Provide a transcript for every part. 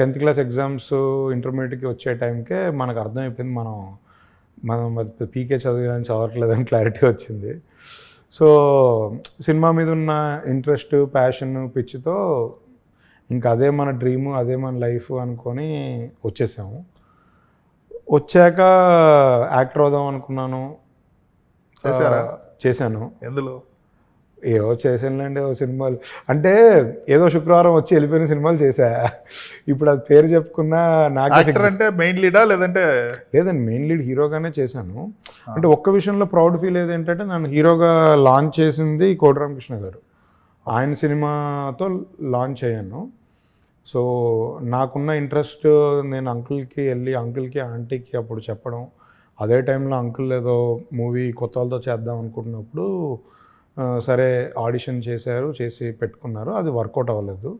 Tenth class exams ఇంటర్మీడియట్కి వచ్చే టైంకే మనకు అర్థమైపోయింది మనం మనం పీకే చదివాలని చదవట్లేదని క్లారిటీ వచ్చింది. సో సినిమా మీద ఉన్న ఇంట్రెస్ట్ ప్యాషన్ పిచ్చితో ఇంకా అదే మన డ్రీమ్ అదే మన లైఫ్ అనుకొని వచ్చేసాము. వచ్చాక యాక్టర్ అవుదాం అనుకున్నాను. చేశాను. ఎందులో? ఏవో చేసానులేండి ఓ సినిమాలు. అంటే ఏదో శుక్రవారం వచ్చి వెళ్ళిపోయిన సినిమాలు చేశా. ఇప్పుడు అది పేరు చెప్పుకున్నా నాకే అంటే మెయిన్ లీడా లేదంటే? లేదండి మెయిన్ లీడ్ హీరోగానే చేశాను. అంటే ఒక్క విషయంలో ప్రౌడ్ ఫీల్ ఏది ఏంటంటే నన్ను హీరోగా లాంచ్ చేసింది కోటి రామకృష్ణ గారు. ఆయన సినిమాతో లాంచ్ అయ్యాను. సో నాకున్న ఇంట్రెస్ట్ నేను అంకుల్కి వెళ్ళి అంకుల్కి ఆంటీకి అప్పుడు చెప్పడం అదే టైంలో అంకుల్ ఏదో మూవీ కొత్త వాళ్ళతో చేద్దాం అనుకుంటున్నప్పుడు సరే ఆడిషన్ చేశారు చేసి పెట్టుకున్నారు. అది వర్కౌట్ అవ్వలేదు.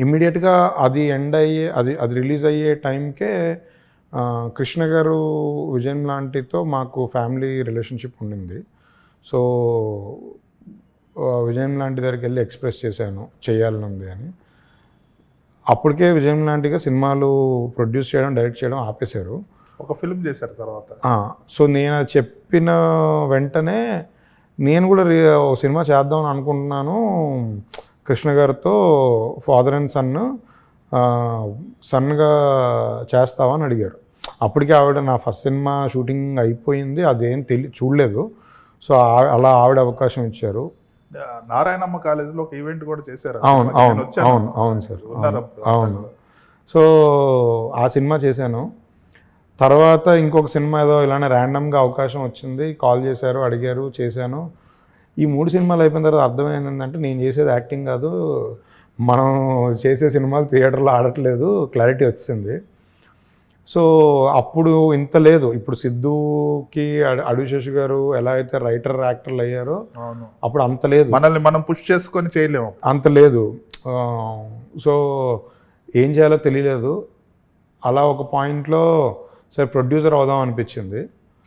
ఇమ్మీడియట్గా అది ఎండ్ అయ్యే అది అది రిలీజ్ అయ్యే టైంకే కృష్ణ గారు విజయన్ లాంటితో మాకు ఫ్యామిలీ రిలేషన్షిప్ ఉండింది. సో ఆ, విజయన్ లాంటి దగ్గరికి వెళ్ళి ఎక్స్ప్రెస్ చేశాను చేయాలని ఉంది అని. అప్పటికే విజయం లాంటిగా సినిమాలు ప్రొడ్యూస్ చేయడం డైరెక్ట్ చేయడం ఆపేశారు. ఒక ఫిల్మ్ చేశారు తర్వాత. సో నేను అది చెప్పిన వెంటనే నేను కూడా రి- ఓ సినిమా చేద్దాం అనుకుంటున్నాను. కృష్ణ గారితో ఫాదర్ అండ్ సన్ సన్గా చేస్తావా అని అడిగారు అప్పటికే ఆవిడ నా ఫస్ట్ సినిమా షూటింగ్ అయిపోయింది అదేం తెలి చూడలేదు. సో అలా ఆవిడ అవకాశం ఇచ్చారు. నారాయణమ్మ కాలేజీలో ఒక ఈవెంట్ కూడా చేశారు. అవును అవును. అవును అవును సార్. అవును. సో ఆ సినిమా చేశాను. తర్వాత ఇంకొక సినిమా ఏదో ఇలానే ర్యాండమ్గా అవకాశం వచ్చింది. కాల్ చేశారు అడిగారు చేశాను. ఈ మూడు సినిమాలు అయిపోయిన తర్వాత అర్థమైంది ఏంటంటే నేను చేసేది యాక్టింగ్ కాదు. మనం చేసే సినిమాలు థియేటర్లో ఆడట్లేదు క్లారిటీ వచ్చింది. సో అప్పుడు ఇంత లేదు. ఇప్పుడు సిద్ధుకి అడ- అడవి శశి గారు ఎలా అయితే రైటర్ యాక్టర్లు అయ్యారో అప్పుడు అంత లేదు. మనల్ని మనం పుష్ చేసుకొని చేయలేము. అంత లేదు. సో ఏం చేయాలో తెలియలేదు. అలా ఒక పాయింట్లో సరే ప్రొడ్యూసర్ అవుదాం అనిపించింది.